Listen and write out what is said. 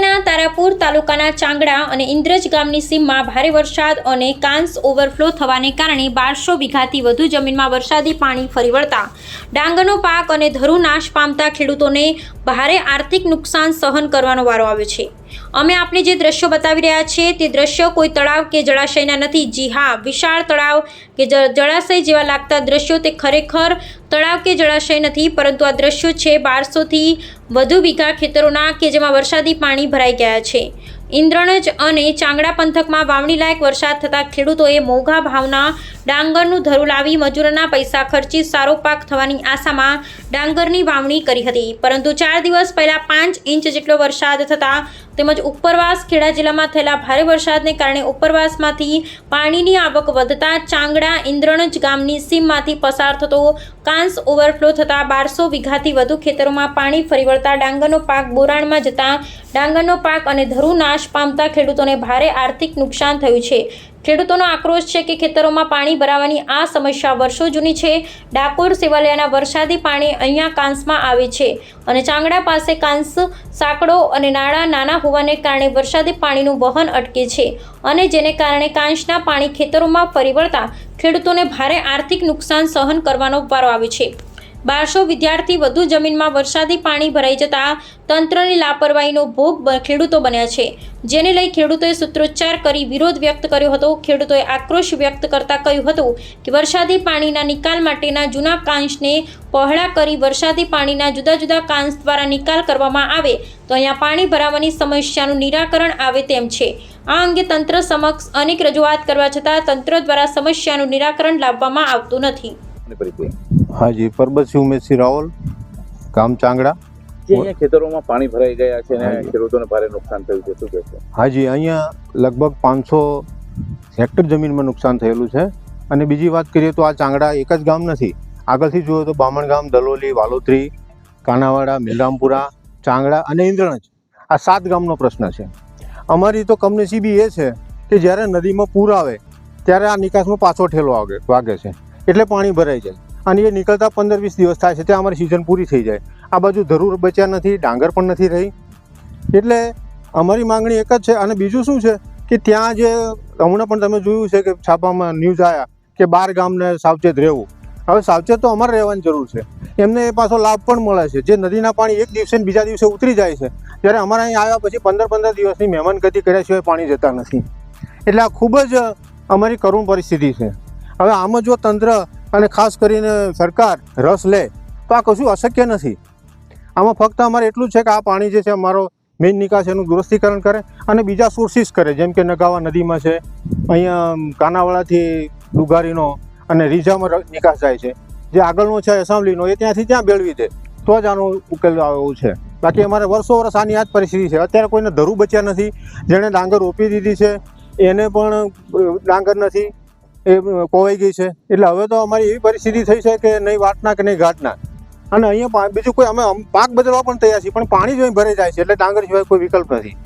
તારાપુર તાલુકાના ચાંગડા અને ઇન્દ્રજ ગામની સીમમાં ભારે વરસાદ અને કાંસ ઓવરફ્લો થવાને કારણે બારસો વીઘાથી વધુ જમીનમાં વરસાદી પાણી ફરી વળતા. ડાંગરનો પાક અને ધરુ નાશ પામતા ખેડૂતોને ભારે આર્થિક નુકસાન સહન કરવાનો વારો આવ્યો છે. અમે આપને જે દ્રશ્યો બતાવી રહ્યા છીએ, તે દ્રશ્યો કોઈ તળાવ કે જળાશયના નથી. જી હા, વિશાળ તળાવ કે જળાશય જેવા લાગતા દ્રશ્યો તે ખરેખર તળાવ કે જળાશય નથી, પરંતુ આ દ્રશ્યો છે બારસોથી વધુ વીઘા ખેતરોના કે જેમાં વરસાદી પાણી ભરાઈ ગયા છે. ઇન્દ્રણજ અને ચાંગડા પંથકમાં વાવણી લાયક વરસાદ થતાં ખેડૂતોએ મોંઘા ભાવના ડાંગરનું ધરું લાવી મજૂરોના પૈસા ખર્ચી સારો પાક થવાની આશામાં ડાંગરની વાવણી કરી હતી. પરંતુ ચાર દિવસ પહેલાં પાંચ ઇંચ જેટલો વરસાદ થતાં તેમજ ઉપરવાસ ખેડા જિલ્લામાં થયેલા ભારે વરસાદને કારણે ઉપરવાસમાંથી પાણીની આવક વધતા ચાંગડા ઇન્દ્રણજ ગામની સીમમાંથી પસાર થતો કાંસ ઓવરફ્લો થતાં બારસો વીઘાથી વધુ ખેતરોમાં પાણી ફરી વળતા ડાંગરનો પાક બોરાણમાં જતા ડાંગરનો પાક અને ધરુ નાશ પામતા ખેડૂતોને ભારે આર્થિક નુકસાન થયું છે. ખેડૂતોનો આક્રોશ છે કે ખેતરોમાં પાણી ભરાવાની આ સમસ્યા વર્ષો જૂની છે. ડાકોર સેવાલિયાના વરસાદી પાણી અહીંયા કાંસમાં આવે છે અને ચાંગડા પાસે કાંસ સાંકડો અને નાળા નાના હોવાને કારણે વરસાદી પાણીનું વહન અટકે છે અને જેને કારણે કાંસના પાણી ખેતરોમાં ફરી વળતા ખેડૂતોને ભારે આર્થિક નુકસાન સહન કરવાનો વારો આવે છે. બારસો વિદ્યાર્થી વધુ જમીનમાં વરસાદી પાણી ભરાઈ જતા તંત્રની લાપરવાહીનો ભોગ ખેડૂતો બન્યા છે. જેને લઈ ખેડૂતોએ સૂત્રોચ્ચાર કરી વિરોધ વ્યક્ત કર્યો હતો. ખેડૂતોએ આક્રોશ વ્યક્ત કરતા કહ્યું હતું કે વરસાદી પાણીના નિકાલ માટેના જૂના કાંશને પહોળા કરી વરસાદી પાણીના જુદા જુદા કાંસ દ્વારા નિકાલ કરવામાં આવે તો અહીંયા પાણી ભરાવાની સમસ્યાનું નિરાકરણ આવે તેમ છે. આ અંગે તંત્ર સમક્ષ અનેક રજૂઆત કરવા છતાં તંત્ર દ્વારા સમસ્યાનું નિરાકરણ લાવવામાં આવતું નથી. અને જી હાજી પરબતસિંહ ઉમેશસિંહ રાવલ ગામ ચાંગડા? અહીંયા ખેતરોમાં પાણી ભરાઈ ગયા છે અને ખેડૂતોને ભારે નુકસાન થયું છે શું કહેશો હાજી અહીંયા લગભગ પાંચસો હેક્ટર જમીનમાં નુકસાન થયેલું છે. અને બીજી વાત કરીએ તો આ ચાંગડા એક જ ગામ નથી. આગળથી જોઈએ તો બામણ ગામ દલોલી વાલોત્રી કાનાવાડા મિલરામપુરા ચાંગડા અને ઇન્દ્રણજ આ સાત ગામનો પ્રશ્ન છે. અમારી તો કમનસીબી એ છે કે જ્યારે નદીમાં પૂર આવે ત્યારે આ નિકાસમાં પાછો ઠેલો વાગે વાગે છે. એટલે પાણી ભરાઈ જાય. અને એ નીકળતા પંદર વીસ દિવસ થાય છે, ત્યાં અમારી સિઝન પૂરી થઈ જાય. આ બાજુ ધરૂર બચ્યા નથી, ડાંગર પણ નથી રહી. એટલે અમારી માંગણી એક જ છે અને બીજું શું છે કે ત્યાં જે, હમણાં પણ તમે જોયું છે કે છાપામાં ન્યૂઝ આવ્યા કે બાર ગામને સાવચેત રહેવું. હવે સાવચેત તો અમારે રહેવાની જરૂર છે. એમને એ પાછો લાભ પણ મળે છે. જે નદીના પાણી એક દિવસે બીજા દિવસે ઉતરી જાય છે જ્યારે અમારા અહીં આવ્યા પછી પંદર પંદર દિવસની મહેમાન ગતિ કર્યા સિવાય પાણી જતા નથી. એટલે આ ખૂબ જ અમારી કરુણ પરિસ્થિતિ છે. હવે આમાં જો તંત્ર અને ખાસ કરીને સરકાર રસ લે, તો આ કશું અશક્ય નથી. આમાં ફક્ત અમારે એટલું છે કે આ પાણી જે છે અમારો મેઇન નિકાસ એનું દુરસ્તીકરણ કરે અને બીજા સોર્સિસ કરે, જેમ કે નગાવા નદીમાં છે, અહીંયા કાનાવાડાથી ડુગારીનો અને રીઝામાં નિકાસ જાય છે. જે આગળનો છે એસેમ્બલીનો એ ત્યાંથી ત્યાં બેળવી દે. તો જ આનો ઉકેલ આવે એવું છે. બાકી અમારે વર્ષો વર્ષ આની આ જ પરિસ્થિતિ છે. અત્યારે કોઈને ધરું બચ્યા નથી. જેણે ડાંગર રોપી દીધી છે, એને પણ ડાંગર નથી. એ કોવાઈ ગઈ છે. એટલે હવે તો અમારી એવી પરિસ્થિતિ થઈ છે કે નહીં વાટના કે નહીં ઘાટના. અને અહીંયા બીજું કોઈ અમે પાક બદલવા પણ તૈયાર છીએ, પણ પાણી જ ભરાઈ જાય છે, એટલે ડાંગર સિવાય કોઈ વિકલ્પ નથી.